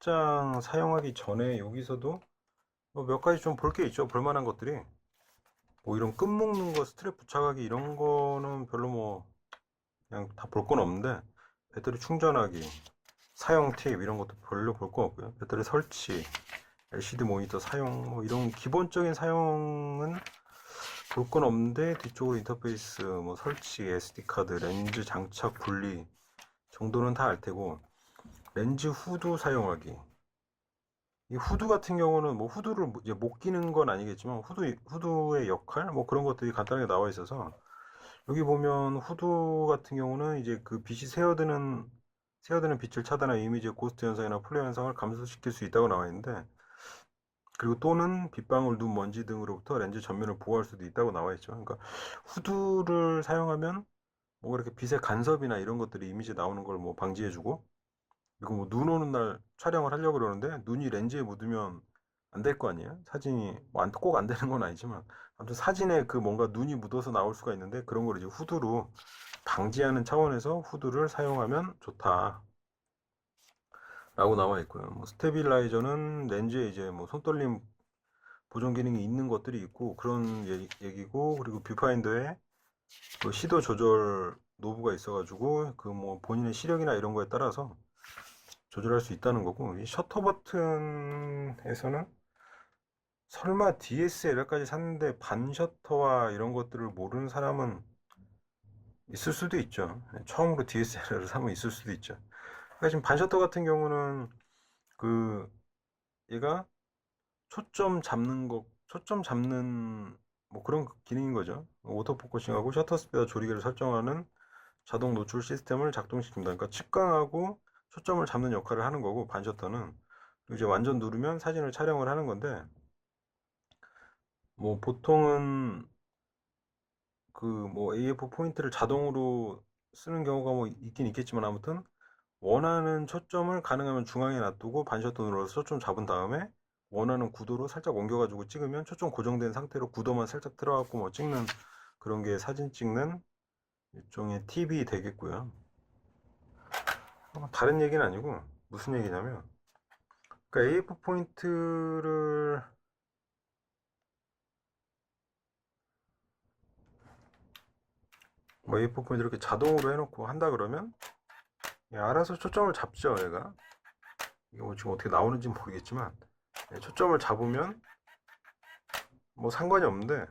실장 사용하기 전에 여기서도 뭐몇 가지 좀 볼 게 있죠. 볼 만한 것들이. 뭐 이런 끈 묶는 거, 스트랩 부착하기 이런 거는 별로 뭐 그냥 다 볼 건 없는데 배터리 충전하기, 사용 팁 이런 것도 별로 볼 거 없고요. 배터리 설치, LCD 모니터 사용 뭐 이런 기본적인 사용은 볼 건 없는데 뒤쪽으로 인터페이스 뭐 설치, SD 카드, 렌즈 장착 분리 정도는 다 알 테고 렌즈 후드 사용하기. 이 후드 같은 경우는 뭐 후드를 뭐 이제 못 끼는 건 아니겠지만 후드 후드의 역할 뭐 그런 것들이 간단하게 나와 있어서 여기 보면 후드 같은 경우는 이제 그 빛이 새어드는 새어드는 빛을 차단하여 이미지의 고스트 현상이나 플레어 현상을 감소시킬 수 있다고 나와 있는데 그리고 또는 빗방울, 눈, 먼지 등으로부터 렌즈 전면을 보호할 수도 있다고 나와 있죠. 그러니까 후드를 사용하면 뭐 이렇게 빛의 간섭이나 이런 것들이 이미지에 나오는 걸 뭐 방지해주고 이거 뭐눈 오는 날 촬영을 하려고 그러는데 눈이 렌즈에 묻으면 안 될 거 아니에요? 사진이 뭐꼭안 되는 건 아니지만 아무튼 사진에 그 뭔가 눈이 묻어서 나올 수가 있는데 그런 걸 이제 후드로 방지하는 차원에서 후드를 사용하면 좋다. 라고 나와 있고요. 뭐 스테빌라이저는 렌즈에 이제 뭐 손떨림 보정 기능이 있는 것들이 있고 그런 얘기, 얘기고 그리고 뷰파인더에 그 시도 조절 노브가 있어가지고 그 뭐 본인의 시력이나 이런 거에 따라서 조절할 수 있다는 거고 이 셔터 버튼에서는 설마 DSLR까지 샀는데 반 셔터와 이런 것들을 모르는 사람은 있을 수도 있죠. 처음으로 DSLR을 사면 있을 수도 있죠. 그러니까 지금 반 셔터 같은 경우는 그 얘가 초점 잡는 거, 초점 잡는 뭐 그런 기능인 거죠. 오토포커싱하고 셔터 스피드 조리개를 설정하는 자동 노출 시스템을 작동시킵니다. 그러니까 측강하고 초점을 잡는 역할을 하는 거고 반셔터는 이제 완전 누르면 사진을 촬영을 하는 건데 뭐 보통은 그 뭐 AF 포인트를 자동으로 쓰는 경우가 뭐 있긴 있겠지만 아무튼 원하는 초점을 가능하면 중앙에 놔두고 반셔터 눌러서 초점 잡은 다음에 원하는 구도로 살짝 옮겨가지고 찍으면 초점 고정된 상태로 구도만 살짝 들어갖고 뭐 찍는 그런 게 사진 찍는 일종의 팁이 되겠고요. 어, 다른 얘기는 아니고 무슨 얘기냐면 그러니까 AF 포인트를 뭐 AF 포인트 이렇게 자동으로 해놓고 한다 그러면 얘 알아서 초점을 잡죠 얘가. 이거 뭐 지금 어떻게 나오는지 모르겠지만 예, 초점을 잡으면 뭐 상관이 없는데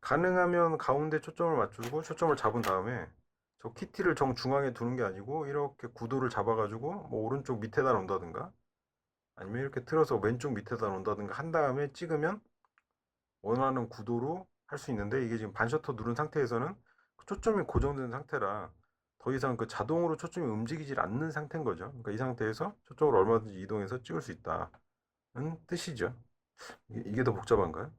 가능하면 가운데 초점을 맞추고 초점을 잡은 다음에 저 키티를 정 중앙에 두는 게 아니고 이렇게 구도를 잡아가지고 뭐 오른쪽 밑에다 놓는다든가 아니면 이렇게 틀어서 왼쪽 밑에다 놓는다든가 한 다음에 찍으면 원하는 구도로 할 수 있는데 이게 지금 반셔터 누른 상태에서는 그 초점이 고정된 상태라 더 이상 그 자동으로 초점이 움직이질 않는 상태인 거죠. 그러니까 이 상태에서 초점을 얼마든지 이동해서 찍을 수 있다는 뜻이죠. 이게 더 복잡한가요?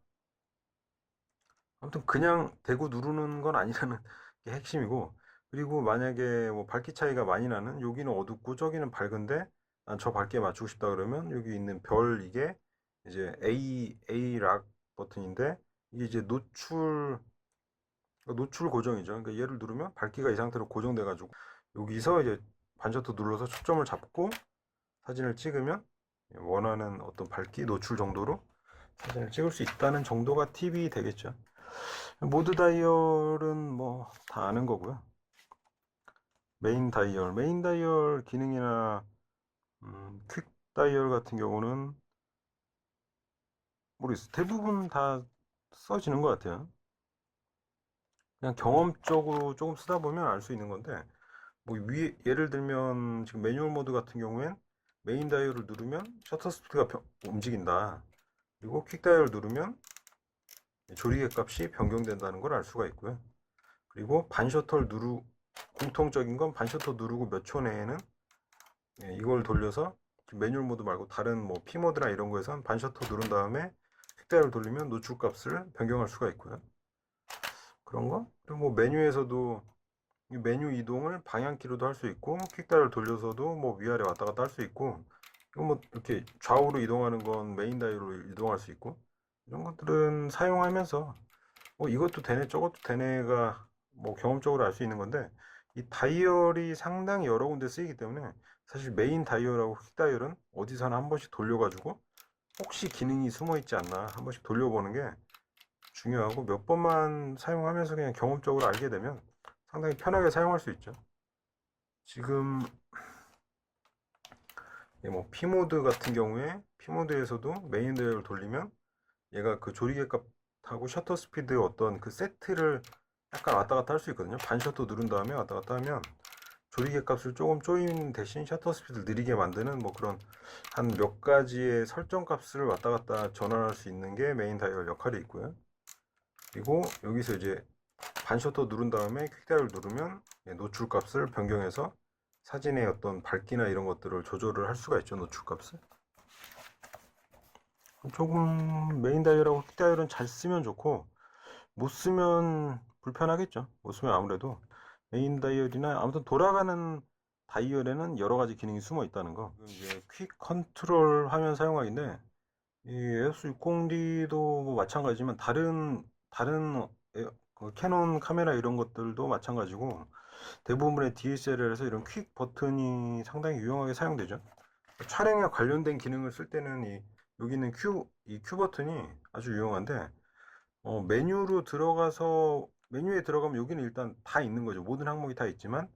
아무튼 그냥 대고 누르는 건 아니라는 게 핵심이고 그리고 만약에 뭐 밝기 차이가 많이 나는 여기는 어둡고 저기는 밝은데 난 저 밝기에 맞추고 싶다 그러면 여기 있는 별 이게 이제 A A 락 버튼인데 이게 이제 노출 노출 고정이죠. 그러니까 얘를 누르면 밝기가 이 상태로 고정돼 가지고 여기서 이제 반셔터 눌러서 초점을 잡고 사진을 찍으면 원하는 어떤 밝기 노출 정도로 사진을 찍을 수 있다는 정도가 팁이 되겠죠. 모드 다이얼은 뭐 다 아는 거고요. 메인 다이얼, 메인 다이얼 기능이나 음, 퀵 다이얼 같은 경우는 모르겠어요. 대부분 다 써지는 것 같아요. 그냥 경험적으로 조금 쓰다 보면 알 수 있는 건데 뭐 위, 예를 들면 지금 매뉴얼 모드 같은 경우엔 메인 다이얼을 누르면 셔터 스피드가 변- 움직인다. 그리고 퀵 다이얼을 누르면 조리개 값이 변경된다는 걸 알 수가 있고요. 그리고 반 셔터를 누르 공통적인 건 반셔터 누르고 몇 초 내에는 예, 이걸 돌려서 매뉴얼 모드 말고 다른 뭐 P 모드나 이런 거에선 반셔터 누른 다음에 퀵다이얼을 돌리면 노출 값을 변경할 수가 있고요. 그런 거? 그리고 뭐 메뉴에서도 이 메뉴 이동을 방향키로도 할 수 있고 퀵다이얼 돌려서도 뭐 위아래 왔다 갔다 할 수 있고 이거 뭐 이렇게 좌우로 이동하는 건 메인 다이얼로 이동할 수 있고 이런 것들은 사용하면서 뭐 이것도 되네 저것도 되네가 뭐 경험적으로 알 수 있는 건데 이 다이얼이 상당히 여러 군데 쓰이기 때문에 사실 메인 다이얼하고 퀵 다이얼은 어디서나 한 번씩 돌려가지고 혹시 기능이 숨어 있지 않나 한 번씩 돌려보는 게 중요하고 몇 번만 사용하면서 그냥 경험적으로 알게 되면 상당히 편하게 사용할 수 있죠. 지금 예, 뭐 P모드 같은 경우에 P모드에서도 메인 다이얼을 돌리면 얘가 그 조리개 값하고 셔터 스피드 어떤 그 세트를 약간 왔다 갔다 할 수 있거든요. 반 셔터 누른 다음에 왔다 갔다 하면 조리개 값을 조금 조인 대신 셔터 스피드를 느리게 만드는 뭐 그런 한 몇 가지의 설정 값을 왔다 갔다 전환할 수 있는 게 메인 다이얼 역할이 있고요. 그리고 여기서 이제 반 셔터 누른 다음에 퀵 다이얼 누르면 예, 노출 값을 변경해서 사진의 어떤 밝기나 이런 것들을 조절을 할 수가 있죠. 노출 값을. 조금 메인 다이얼하고 퀵 다이얼은 잘 쓰면 좋고 못 쓰면 불편하겠죠. 못 쓰면 아무래도 메인 다이얼이나 아무튼 돌아가는 다이얼에는 여러 가지 기능이 숨어 있다는 거. 이제 퀵 컨트롤 화면 사용하기인데 이 에어스 60D도 뭐 마찬가지지만 다른 다른 에- 그 캐논 카메라 이런 것들도 마찬가지고 대부분의 DSLR에서 이런 퀵 버튼이 상당히 유용하게 사용되죠. 촬영에 관련된 기능을 쓸 때는 이 여기 있는 Q 이 Q 버튼이 아주 유용한데 어, 메뉴로 들어가서 메뉴에 들어가면 여기는 일단 다 있는 거죠. 모든 항목이 다 있지만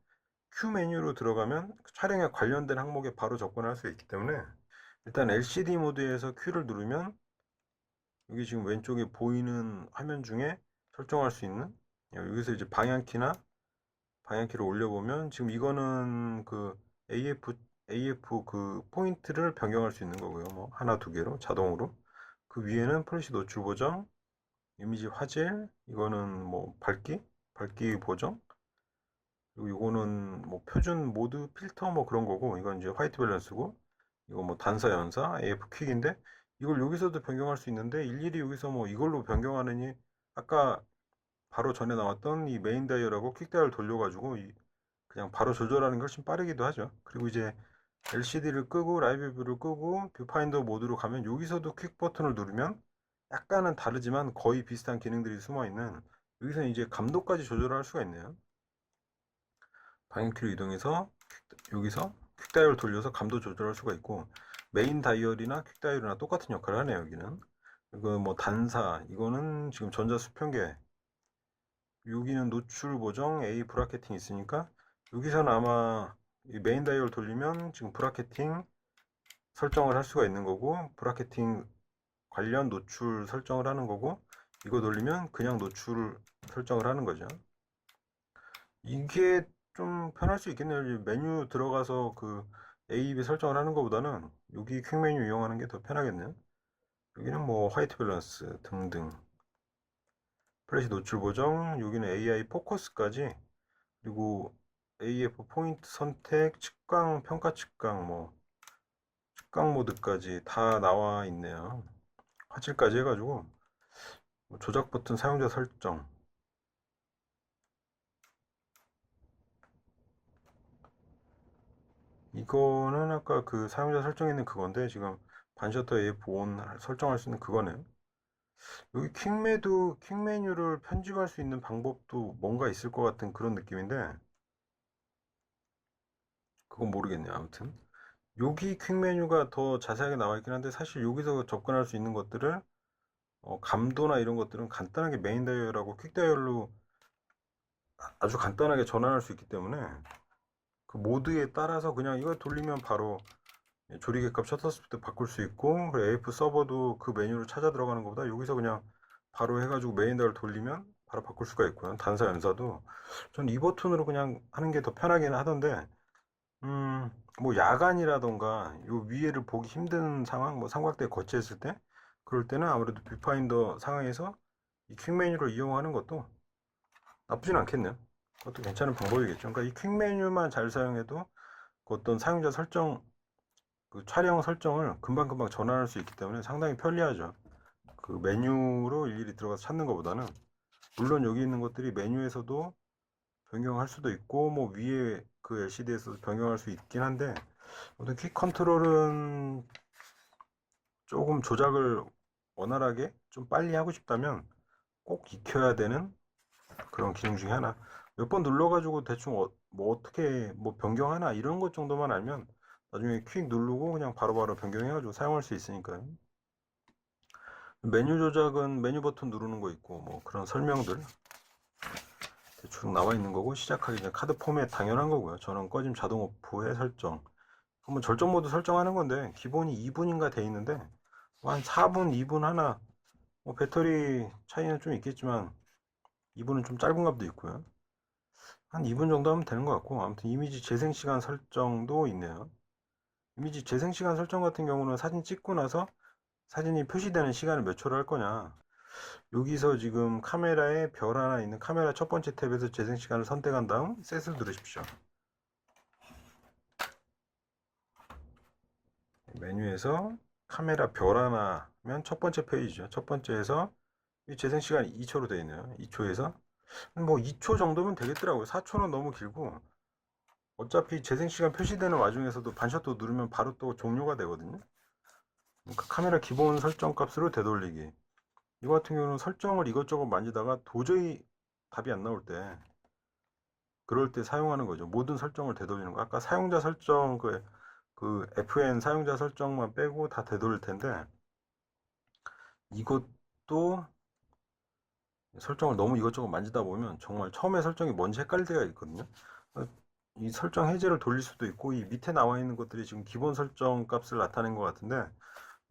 Q 메뉴로 들어가면 그 촬영에 관련된 항목에 바로 접근할 수 있기 때문에 일단 LCD 모드에서 Q를 누르면 여기 지금 왼쪽에 보이는 화면 중에 설정할 수 있는 여기서 이제 방향키나 방향키를 올려보면 지금 이거는 그 AF AF 그 포인트를 변경할 수 있는 거고요. 뭐 하나 두 개로 자동으로 그 위에는 플래시 노출 보정, 이미지 화질, 이거는 뭐 밝기, 밝기 보정, 그리고 이거는 뭐 표준 모드 필터 뭐 그런 거고 이건 이제 화이트 밸런스고 이거 뭐 단사 연사 AF 퀵인데 이걸 여기서도 변경할 수 있는데 일일이 여기서 뭐 이걸로 변경하느니 아까 바로 전에 나왔던 이 메인 다이얼하고 퀵 다이얼 돌려가지고 이 그냥 바로 조절하는 게 훨씬 빠르기도 하죠. 그리고 이제 LCD를 끄고 라이브 뷰를 끄고 뷰파인더 모드로 가면 여기서도 퀵 버튼을 누르면 약간은 다르지만 거의 비슷한 기능들이 숨어 있는 여기서 이제 감도까지 조절할 수가 있네요. 방향키로 이동해서 퀵- 여기서 퀵 다이얼 돌려서 감도 조절할 수가 있고 메인 다이얼이나 퀵 다이얼이나 똑같은 역할을 하네요. 여기는 이거 뭐 단사 이거는 지금 전자 수평계 여기는 노출 보정 A 브라켓팅 있으니까 여기서는 아마 이 메인 다이얼 돌리면 지금 브라켓팅 설정을 할 수가 있는 거고 브라켓팅 관련 노출 설정을 하는 거고 이거 돌리면 그냥 노출 설정을 하는 거죠. 이게 좀 편할 수 있겠네요. 이 메뉴 들어가서 그 A, B 설정을 하는 것보다는 여기 퀵 메뉴 이용하는 게 더 편하겠네요. 여기는 뭐 화이트 밸런스 등등 플래시 노출 보정 여기는 AI 포커스까지 그리고 AF 포인트 선택 측강 평가 측강 뭐 측강 모드까지 다 나와 있네요 화질까지 해가지고 뭐 조작 버튼 사용자 설정 이거는 아까 그 사용자 설정에 있는 그건데 지금 반셔터 AF 온 설정할 수 있는 그거네요 여기 퀵메도 퀵 메뉴를 편집할 수 있는 방법도 뭔가 있을 것 같은 그런 느낌인데 그건 모르겠네요. 아무튼 여기 퀵 메뉴가 더 자세하게 나와 있긴 한데 사실 여기서 접근할 수 있는 것들을 어, 감도나 이런 것들은 간단하게 메인 다이얼하고 퀵 다이얼로 아주 간단하게 전환할 수 있기 때문에 그 모드에 따라서 그냥 이걸 돌리면 바로 조리개 값 셔터 스피드 바꿀 수 있고 AF 서버도 그 메뉴를 찾아 들어가는 것보다 여기서 그냥 바로 해가지고 메인 다이얼 돌리면 바로 바꿀 수가 있고요. 단사 연사도 전 이 버튼으로 그냥 하는 게 더 편하긴 하던데 음, 뭐 야간이라던가 요 위에를 보기 힘든 상황, 뭐 삼각대 거치했을 때 그럴 때는 아무래도 뷰파인더 상황에서 이 퀵 메뉴를 이용하는 것도 나쁘진 않겠네요. 그것도 괜찮은 방법이겠죠. 그러니까 이 퀵 메뉴만 잘 사용해도 그 어떤 사용자 설정, 그 촬영 설정을 금방금방 전환할 수 있기 때문에 상당히 편리하죠. 그 메뉴로 일일이 들어가서 찾는 것보다는 물론 여기 있는 것들이 메뉴에서도 변경할 수도 있고 뭐 위에 그 LCD에서도 변경할 수 있긴 한데 아무튼 퀵 컨트롤은 조금 조작을 원활하게 좀 빨리 하고 싶다면 꼭 익혀야 되는 그런 기능 중에 하나 몇 번 눌러가지고 대충 어, 뭐 어떻게 뭐 변경하나 이런 것 정도만 알면 나중에 퀵 누르고 그냥 바로바로 변경해가지고 사용할 수 있으니까요. 메뉴 조작은 메뉴 버튼 누르는 거 있고 뭐 그런 설명들 대충 나와 있는 거고 시작하기 전에 카드 포맷 당연한 거고요. 저는 꺼짐 자동 오프의 설정. 그러면 절전 모드 설정하는 건데 기본이 2분인가 돼 있는데 뭐한 4분, 2분 하나 뭐 배터리 차이는 좀 있겠지만 2분은 좀 짧은 값도 있고요. 한 2분 정도 하면 되는 것 같고 아무튼 이미지 재생 시간 설정도 있네요. 이미지 재생 시간 설정 같은 경우는 사진 찍고 나서 사진이 표시되는 시간을 몇 초로 할 거냐. 여기서 지금 카메라에 별 하나 있는 카메라 첫 번째 탭에서 재생 시간을 선택한 다음 셋을 누르십시오. 메뉴에서 카메라 별 하나면 첫 번째 페이지죠. 첫 번째에서 이 재생 시간이 2초로 되어 있네요. 2초에서 뭐 2초 정도면 되겠더라고요. 4초는 너무 길고 어차피 재생 시간 표시되는 와중에서도 반샷도 누르면 바로 또 종료가 되거든요. 그러니까 카메라 기본 설정 값으로 되돌리기. 이거 같은 경우는 설정을 이것저것 만지다가 도저히 답이 안 나올 때 그럴 때 사용하는 거죠. 모든 설정을 되돌리는 거. 아까 사용자 설정 그, 그 FN 사용자 설정만 빼고 다 되돌릴 텐데 이것도 설정을 너무 이것저것 만지다 보면 정말 처음에 설정이 뭔지 헷갈릴 때가 있거든요. 어, 이 설정 해제를 돌릴 수도 있고 이 밑에 나와 있는 것들이 지금 기본 설정 값을 나타낸 것 같은데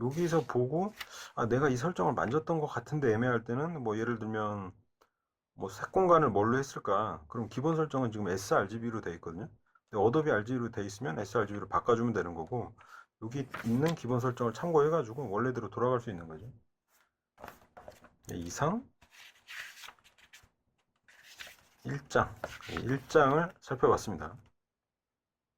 여기서 보고 아 내가 이 설정을 만졌던 것 같은데 애매할 때는 뭐 예를 들면 뭐 색 공간을 뭘로 했을까? 그럼 기본 설정은 지금 sRGB로 되어 있거든요. 근데 어도비 RGB로 되어 있으면 sRGB로 바꿔주면 되는 거고 여기 있는 기본 설정을 참고해 가지고 원래대로 돌아갈 수 있는 거죠. 네, 이상. 1장. 1장을 살펴봤습니다